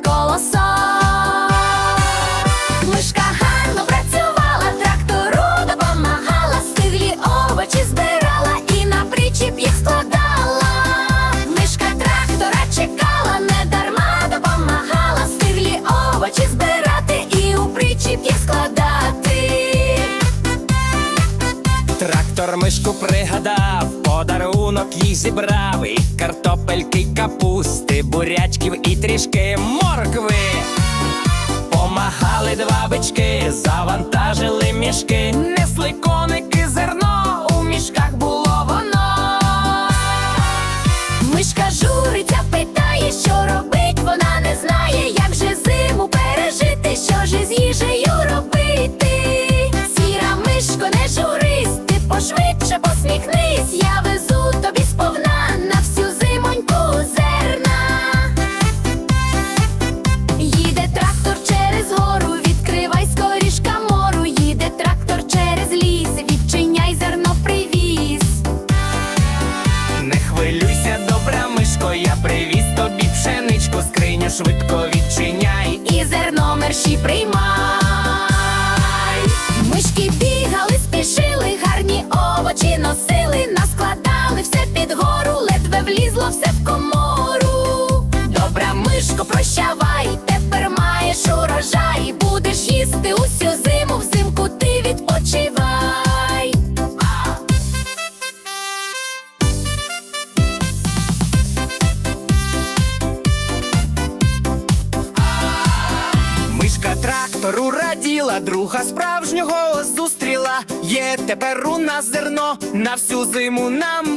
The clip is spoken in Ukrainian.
Colosal мишку пригадав, подарунок їй зібрав і картопельки, капусти, бурячків і трішки моркви. Помагали два бички, завантажили мішки, несли коники пошвидше посміхнись, я везу тобі сповна на всю зимоньку зерна. Їде трактор через гору, відкривай скоріш камору, їде трактор через ліс, відчиняй зерно привіз. Не хвилюйся, добра мишко, я привіз тобі пшеничку, скриню швидко відчиняй. і зерно мерші приймай. Влізло все в комору. Добра мишко, прощавай, тепер маєш урожай, будеш їсти усю зиму, взимку ти відпочивай. Мишка трактору раділа, друга справжнього зустріла. Є тепер у нас зерно, на всю зиму нам